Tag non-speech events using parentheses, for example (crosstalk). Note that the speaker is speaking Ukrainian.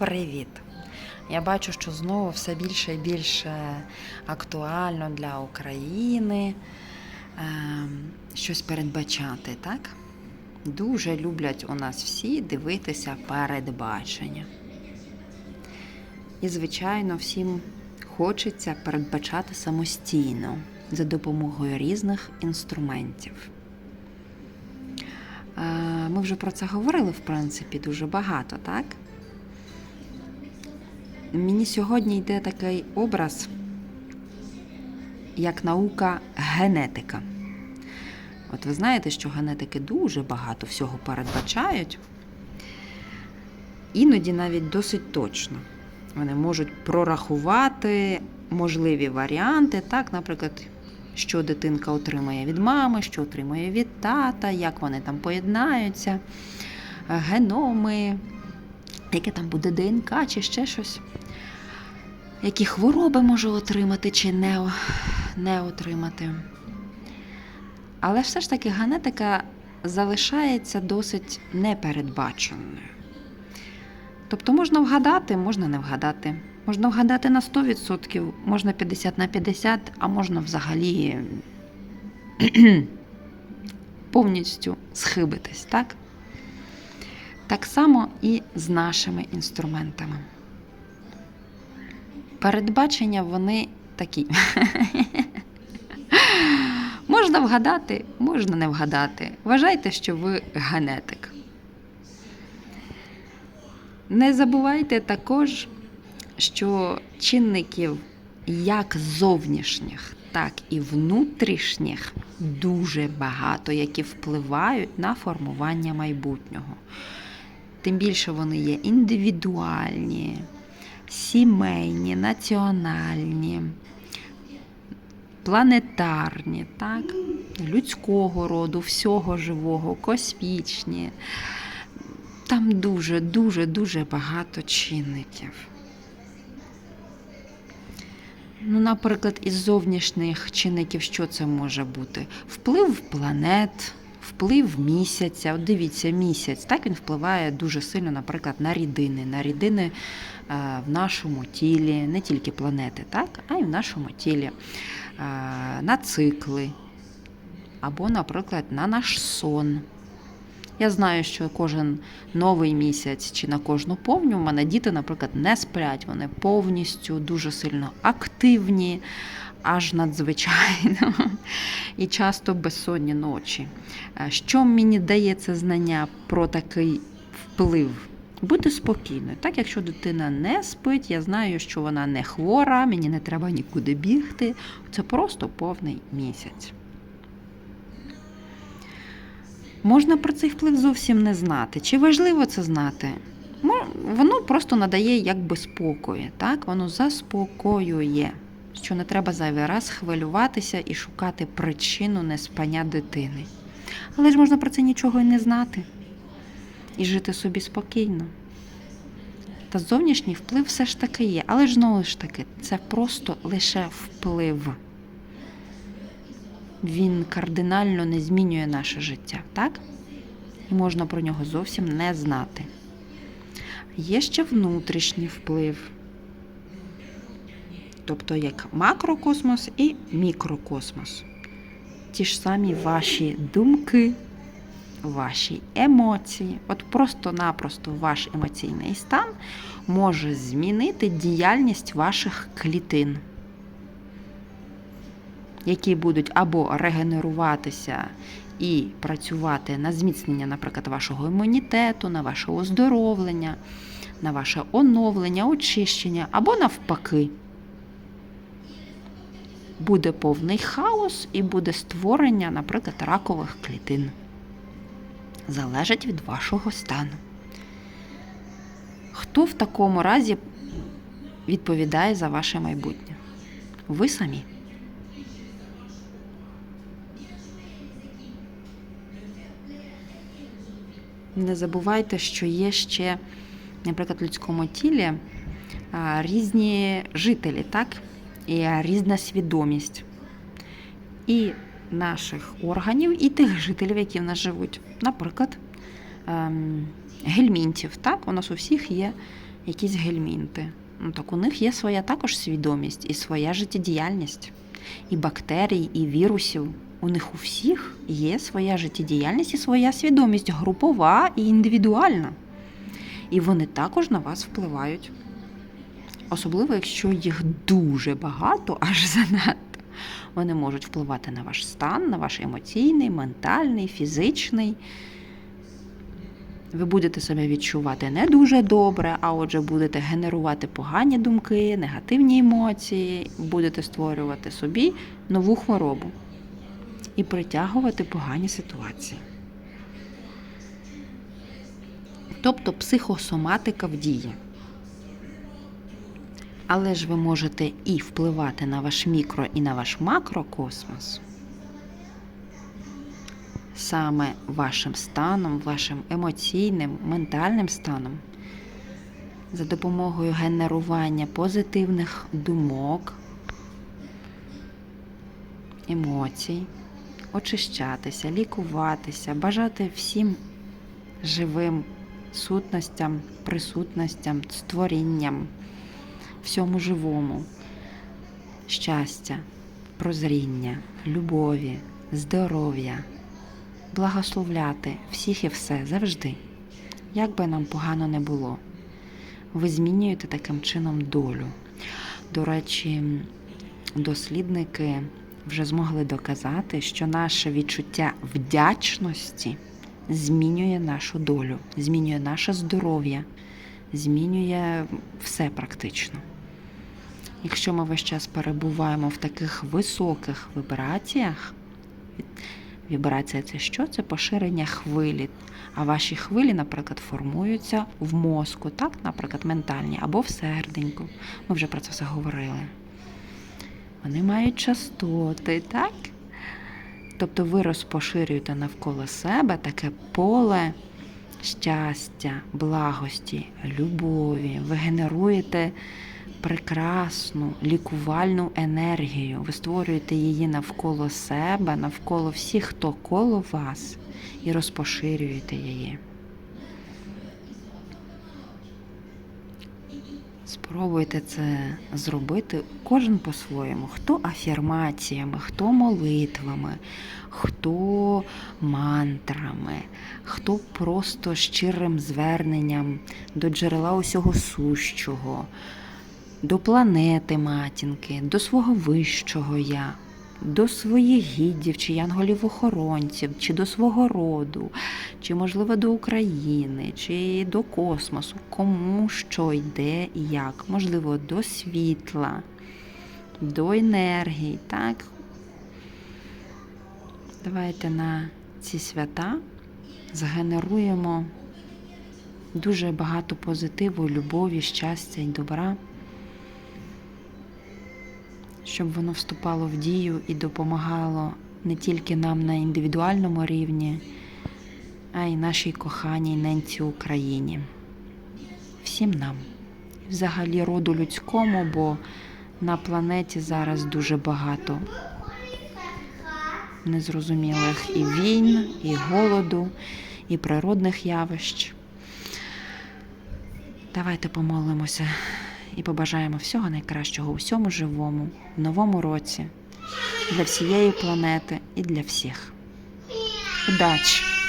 Привіт! Я бачу, що знову все більше і більше актуально для України ем, щось передбачати, так? Дуже люблять у нас всі дивитися передбачення. І, звичайно, всім хочеться передбачати самостійно за допомогою різних інструментів. Е, Ми вже про це говорили, в принципі, дуже багато, так? Мені сьогодні йде такий образ, як наука генетика. От ви знаєте, що генетики дуже багато всього передбачають, іноді навіть досить точно. Вони можуть прорахувати можливі варіанти, так, наприклад, що дитинка отримає від мами, що отримує від тата, як вони там поєднаються, е, геноми, яке там буде ДНК чи ще щось. Які хвороби може отримати чи не, не отримати. Але все ж таки генетика залишається досить непередбаченою. Тобто можна вгадати, можна не вгадати. Можна вгадати на 100%, можна 50 на 50, а можна взагалі (clears throat) повністю схибитись, так? Так само і з нашими інструментами. Передбачення вони такі. (laughs) можна вгадати, можна не вгадати. Вважайте, що ви генетик. Не забувайте також, що чинників як зовнішніх, так і внутрішніх дуже багато, які впливають на формування майбутнього. Тим більше вони є індивідуальні, сімейні, національні, планетарні, так? людського роду, всього живого, космічні. Там дуже, дуже, дуже багато чинників. Ну, наприклад, із зовнішніх чинників, що це може бути? Вплив планет, вплив місяця. От дивіться, місяць. Так він впливає дуже сильно, наприклад, на рідини, на рідини е, в нашому тілі, не тільки планети, так, а й в нашому тілі, Е, на цикли, або, наприклад, на наш сон. Я знаю, що кожен новий місяць чи на кожну повню в мене діти, наприклад, не сплять. Вони повністю дуже сильно активні, аж надзвичайно, і часто безсонні ночі. Е, Що мені дає це знання про такий вплив? Бути спокійною. Так, якщо дитина не спить, я знаю, що вона не хвора, мені не треба нікуди бігти. Це просто повний місяць. Можна про цей вплив зовсім не знати. Чи важливо це знати? Воно просто надає якби спокою, так? Воно заспокоює, що не треба зайвий раз хвилюватися і шукати причину неспання дитини. Але ж можна про це нічого і не знати і жити собі спокійно. Та зовнішній вплив все ж таки є, але ж знову ж таки, це просто лише вплив. Він кардинально не змінює наше життя, так? І можна про нього зовсім не знати. Є ще внутрішній вплив, тобто як макрокосмос і мікрокосмос. Ті ж самі ваші думки, ваші емоції. От просто-напросто ваш емоційний стан може змінити діяльність ваших клітин, які будуть або регенеруватися і працювати на зміцнення, наприклад, вашого імунітету, на ваше оздоровлення, на ваше оновлення, очищення, або навпаки. Буде повний хаос і буде створення, наприклад, ракових клітин залежить від вашого стану. Хто в такому разі відповідає за ваше майбутнє? Ви самі. Не забувайте, що є ще, наприклад, в людському тілі різні жителі, так? І різна свідомість. І наших органів, і тих жителів, які в нас живуть. Наприклад, ем, гельмінтів. Так? У нас у всіх є якісь гельмінти. Ну так у них є своя також свідомість і своя життєдіяльність. І бактерій, і вірусів. У них у всіх є своя життєдіяльність і своя свідомість групова і індивідуальна. І вони також на вас впливають. Особливо, якщо їх дуже багато, аж занадто. Вони можуть впливати на ваш стан, на ваш емоційний, ментальний, фізичний. Ви будете себе відчувати не дуже добре, а отже, будете генерувати погані думки, негативні емоції, будете створювати собі нову хворобу і притягувати погані ситуації. Тобто психосоматика в дії. Але ж ви можете і впливати на ваш мікро і на ваш макрокосмос саме вашим станом, вашим емоційним, ментальним станом, за допомогою генерування позитивних думок, емоцій, очищатися, лікуватися, бажати всім живим сутностям, присутностям, створінням, всьому живому, щастя, прозріння, любові, здоров'я благословляти всіх і все завжди, як би нам погано не було. Ви змінюєте таким чином долю. До речі, дослідники вже змогли доказати, що наше відчуття вдячності змінює нашу долю, змінює наше здоров'я, змінює все практично. Якщо ми весь час перебуваємо в таких високих вібраціях, Вібрація це що? Це поширення хвилі. А ваші хвилі, наприклад, формуються в мозку, так, наприклад, ментальні, або в серденьку. Ми вже про це все говорили. Вони мають частоти, так? Тобто ви розпоширюєте навколо себе таке поле щастя, благості, любові. Ви генеруєте прекрасну лікувальну енергію. Ви створюєте її навколо себе, навколо всіх, хто коло вас, і розпоширюєте її. Спробуйте це зробити кожен по-своєму. Хто афірмаціями, хто молитвами, хто мантрами, хто просто щирим зверненням до джерела усього сущого до планети матінки, до свого вищого я, до своїх гіддів чи янголів-охоронців, чи до свого роду, чи, можливо, до України, чи до космосу, кому що йде і як, можливо, до світла, до енергії. так? Давайте на ці свята згенеруємо дуже багато позитиву, любові, щастя і добра щоб воно вступало в дію і допомагало не тільки нам на індивідуальному рівні, а й нашій коханій ненці Україні. Всім нам, взагалі роду людському, бо на планеті зараз дуже багато незрозумілих і війн, і голоду, і природних явищ. Давайте помолимося і побажаємо всього найкращого усьому живому, в новому році, для всієї планети і для всіх. Удачі!